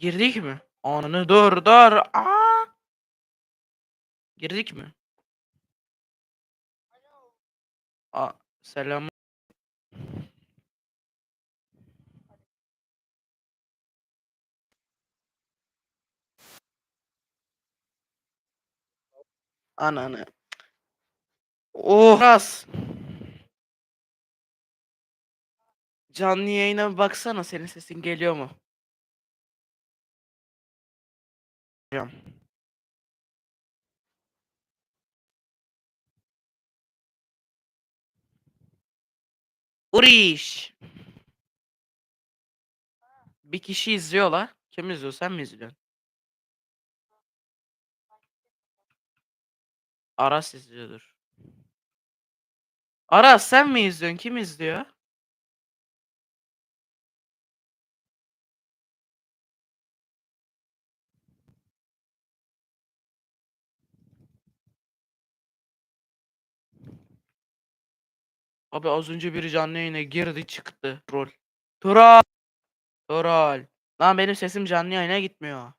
Girdik mi? Ananı dur dur. Aa! Girdik mi? Aa, selam. Ananı. Oh. Ras. Canlı yayına baksana senin sesin geliyor mu? Hocam. Uriş. Bir kişi izliyor la. Kim izliyor? Sen mi izliyorsun? Aras izliyordur. Aras sen mi izliyorsun? Kim izliyor? Abi az önce biri canlı yayına girdi çıktı. Troll. Troll. Troll. Lan benim sesim canlı yayına gitmiyor.